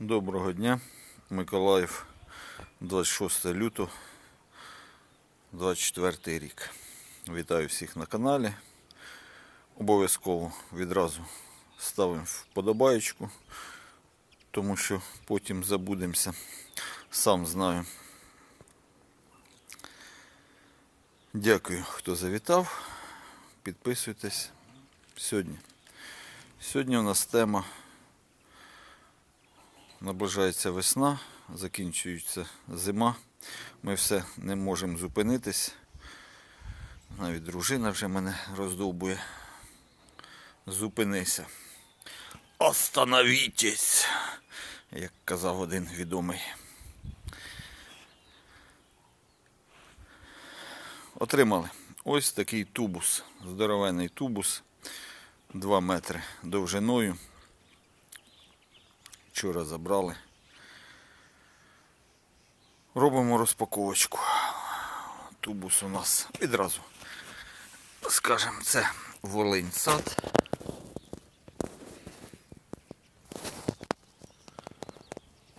Доброго дня, Миколаїв, 26 лютого, 24 рік. Вітаю всіх на каналі. Обов'язково відразу ставимо вподобаєчку, тому що потім забудемося. Сам знаю. Дякую, хто завітав. Підписуйтесь сьогодні. Сьогодні у нас тема Наближається весна, закінчується зима. Ми все не можемо зупинитись. Навіть дружина вже мене роздовбує. Зупинися. Остановітесь, як казав один відомий. Отримали ось такий тубус, здоровенний тубус, 2 метри довжиною. Вчора забрали. Робимо розпаковочку. Тубус у нас відразу. Скажемо, це Волинь сад.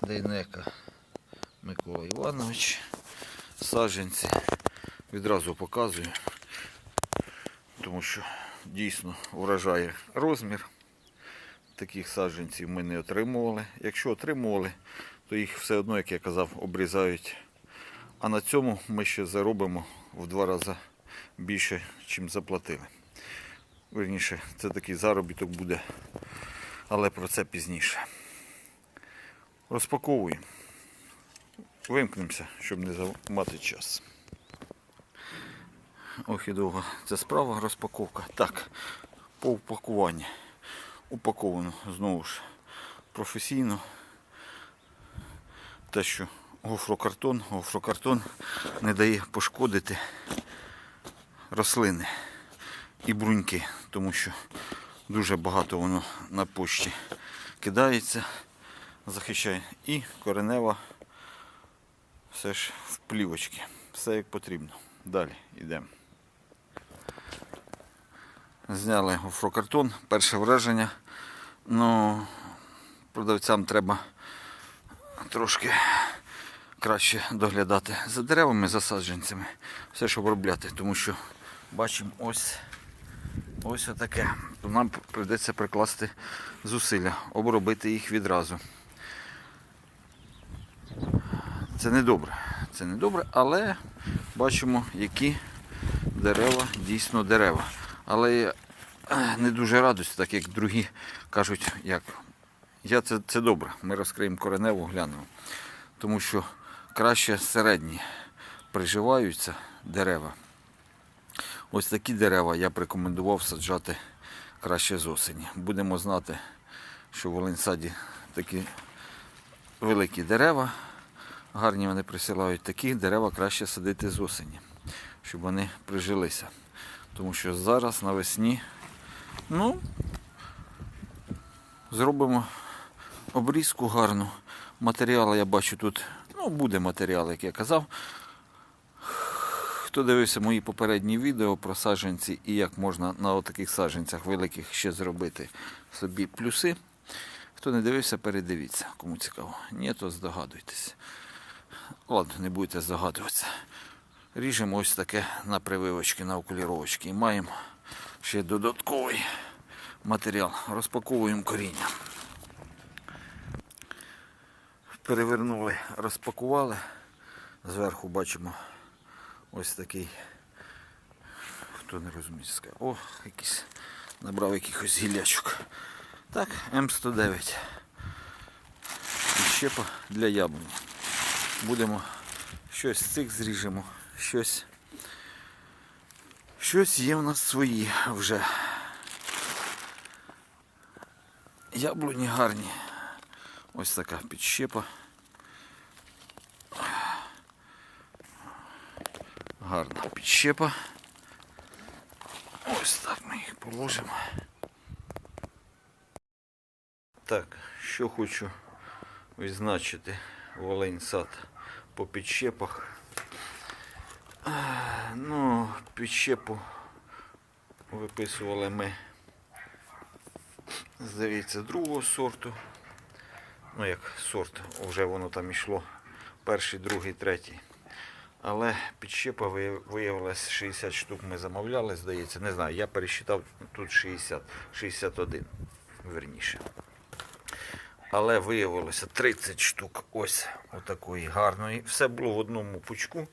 Дейнека Микола Іванович. Саджанці. Відразу показую, тому що дійсно вражає розмір таких саджанців ми не отримували. Якщо отримували, то їх все одно, як я казав, обрізають. А на цьому ми ще заробимо в два рази більше, чим заплатили. Вірніше, це такий заробіток буде, але про це пізніше. Розпаковуємо. Вимкнемося, щоб не займати час. Ох і довго це справа розпаковка. Так, по упакуванню упаковано знову ж професійно. Те, що гофрокартон, гофрокартон не дає пошкодити рослини і бруньки, тому що дуже багато воно на пошті кидається, захищає. І коренева все ж в плівочки. Все як потрібно. Далі йдемо. Зняли гофрокартон, перше враження. Ну, продавцям треба трошки краще доглядати за деревами, за саджанцями. Все ж обробляти, тому що бачимо ось ось отаке. То нам прийдеться прикласти зусилля, обробити їх відразу. Це не добре. Це не добре, але бачимо, які дерева дійсно дерева. Але я не дуже радуюсь, так як другі кажуть, як я це, це добре. Ми розкриємо кореневу, глянемо. Тому що краще середні приживаються дерева. Ось такі дерева я б рекомендував саджати краще з осені. Будемо знати, що в Волинсаді такі великі дерева, гарні вони присилають, такі дерева краще садити з осені, щоб вони прижилися. Тому що зараз навесні, ну, зробимо обрізку гарну. Матеріали я бачу тут, ну, буде матеріал, як я казав. Хто дивився мої попередні відео про саджанці і як можна на таких саджанцях великих ще зробити собі плюси. Хто не дивився, передивіться, кому цікаво. Ні, то здогадуйтесь. Ладно, не будете здогадуватися. Ріжемо ось таке на прививочки, на окуліровочки. І маємо ще додатковий матеріал. Розпаковуємо коріння. Перевернули, розпакували. Зверху бачимо ось такий. Хто не розуміє, скаже. О, якийсь набрав якихось гілячок. Так, М109. І щепа для яблуні. Будемо щось з цих зріжемо, щось. Щось є в нас свої вже. Яблуні гарні. Ось така підщепа. Гарна підщепа. Ось так ми їх положимо. Так, що хочу відзначити Волинь сад по підщепах. Ну, підщепу виписували ми, здається, другого сорту. ну як сорт, вже воно там йшло перший, другий, третій. Але підщепа вия- виявилась 60 штук ми замовляли, здається. Не знаю, я пересчитав тут 60, 61, верніше. Але виявилося 30 штук ось отакої гарної. Все було в одному пучку.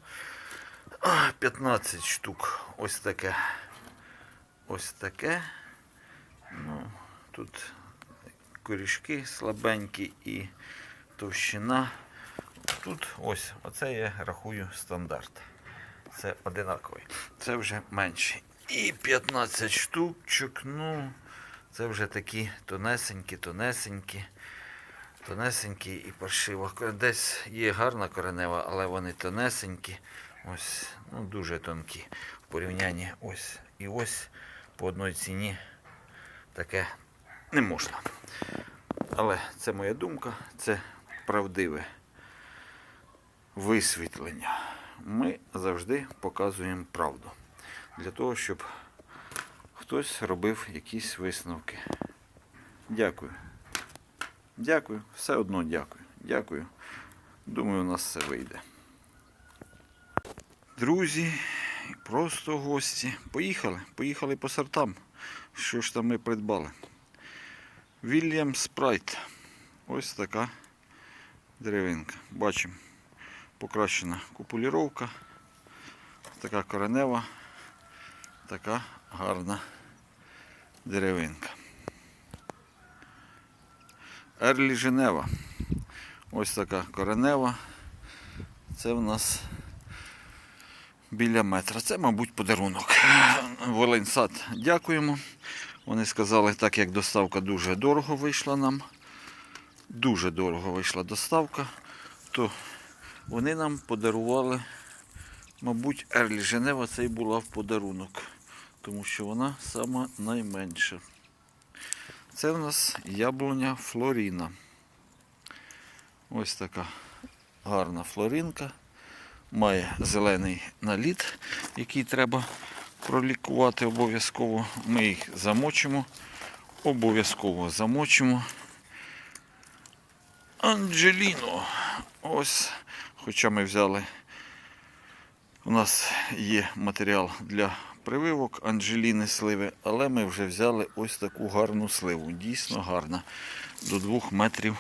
А, 15 штук. Ось таке. Ось таке. Ну, тут корішки слабенькі і товщина. Тут ось, оце я рахую стандарт. Це одинаковий. Це вже менший. І 15 штучок, ну, це вже такі тонесенькі, тонесенькі. Тонесенькі і паршиво. Десь є гарна коренева, але вони тонесенькі. Ось, ну, дуже тонкі. В порівнянні ось і ось по одній ціні таке не можна. Але це моя думка, це правдиве висвітлення. Ми завжди показуємо правду. Для того, щоб хтось робив якісь висновки. Дякую. Дякую. Все одно дякую. Дякую. Думаю, у нас все вийде. Друзі, просто гості. Поїхали. Поїхали по сортам. Що ж там ми придбали? Вільям Спрайт. Ось така деревинка. Бачимо. Покращена купуліровка. Така коренева. Така гарна деревинка. Ерлі Женева. Ось така коренева. Це в нас біля метра. Це, мабуть, подарунок. Волинсад дякуємо. Вони сказали, так як доставка дуже дорого вийшла нам. Дуже дорого вийшла доставка, то вони нам подарували, мабуть, Ерлі Женева це і була в подарунок, тому що вона сама найменша. Це в нас яблуня Флоріна. Ось така гарна флоринка. Має зелений наліт, який треба пролікувати обов'язково. Ми їх замочимо. Обов'язково замочимо. Анджеліно. Ось, хоча ми взяли. У нас є матеріал для прививок Анджеліни сливи, але ми вже взяли ось таку гарну сливу. Дійсно гарна. До 2 метрів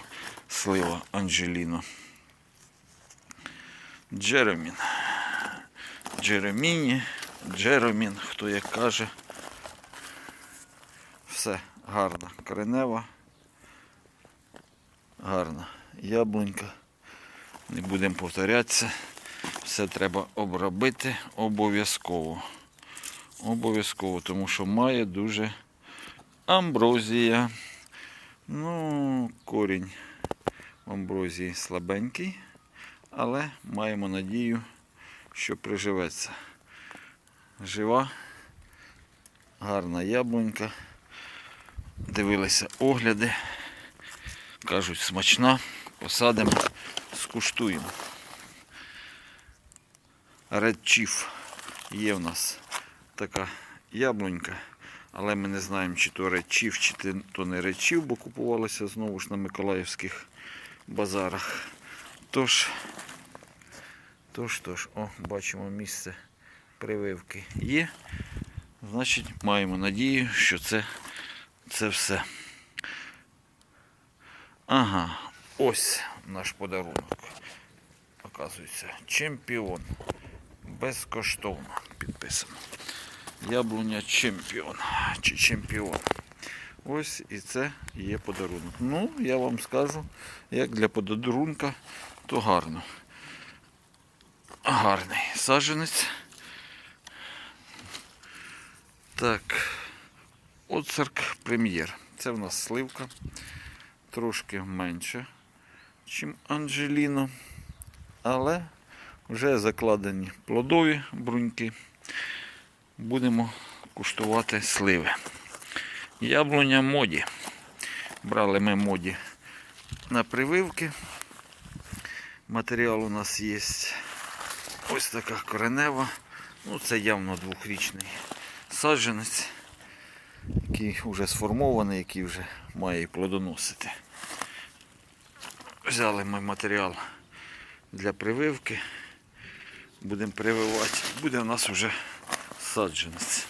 слива Анджеліно. Джеремін. Джереміні, Джеремін, хто як каже. Все гарно. Коренева. Гарна яблунька. Не будемо повторятися. Все треба обробити обов'язково. Обов'язково, тому що має дуже амброзія. Ну, корінь амброзії слабенький, але маємо надію, що приживеться. Жива, гарна яблунька. Дивилися огляди. Кажуть, смачна. Посадимо, скуштуємо. Red Chief є в нас така яблунька, але ми не знаємо, чи то Red Chief, чи то не Red Chief, бо купувалося знову ж на Миколаївських базарах. Тож, тож, тож, о, бачимо місце прививки є. Значить, маємо надію, що це, це все. Ага, ось наш подарунок. Оказується, чемпіон. Безкоштовно підписано. Яблуня чемпіон. Чи чемпіон. Ось і це є подарунок. Ну, я вам скажу, як для подарунка, то гарно. Гарний саджанець. Так. Оцерк прем'єр. Це в нас сливка. Трошки менше, ніж Анджеліно. Але вже закладені плодові бруньки. Будемо куштувати сливи. Яблуня моді. Брали ми моді на прививки. Матеріал у нас є ось така коренева. Ну, це явно двохрічний саджанець, який вже сформований, який вже має плодоносити. Взяли ми матеріал для прививки. Будемо прививати. Буде у нас вже саджанець.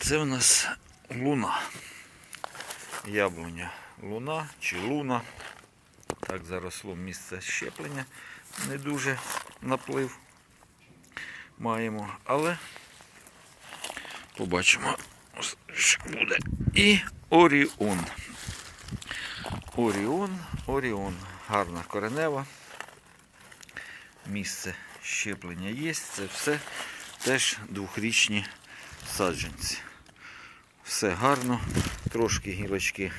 Це у нас луна. Яблуня луна чи луна. Так заросло місце щеплення. Не дуже наплив маємо, але побачимо, що буде. І Оріон. Оріон, Оріон. Гарна коренева. Місце щеплення є. Це все теж двохрічні саджанці. Все гарно. Трошки гілочки,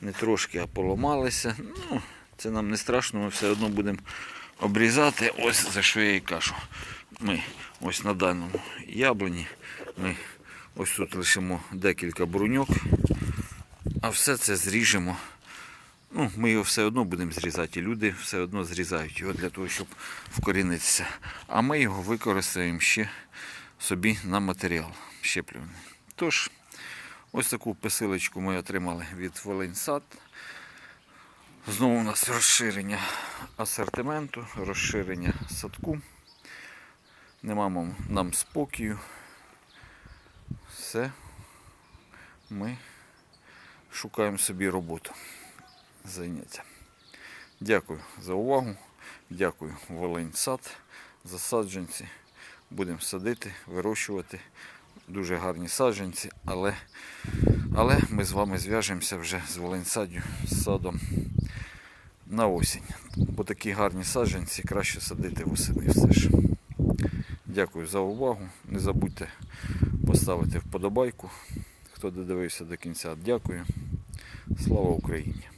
не трошки, а поламалися. Ну, це нам не страшно, ми все одно будемо обрізати. Ось за що я і кажу. Ми ось на даному яблуні. Ми ось тут лишимо декілька бруньок, а все це зріжемо. Ну, ми його все одно будемо зрізати, люди все одно зрізають його для того, щоб вкорінитися. А ми його використаємо ще собі на матеріал щеплюваний. Тож, ось таку посилочку ми отримали від Волинь Сад. Знову у нас розширення асортименту, розширення садку. Нема нам спокою. Все. Ми шукаємо собі роботу. Заняття. Дякую за увагу. Дякую Волинь сад за. Будемо садити, вирощувати. Дуже гарні саджанці, але, але ми з вами зв'яжемося вже з Волинь садю, з садом на осінь. Бо такі гарні саджанці краще садити восени все ж. Дякую за увагу. Не забудьте поставити вподобайку. Хто додивився до кінця, дякую. Слава Україні!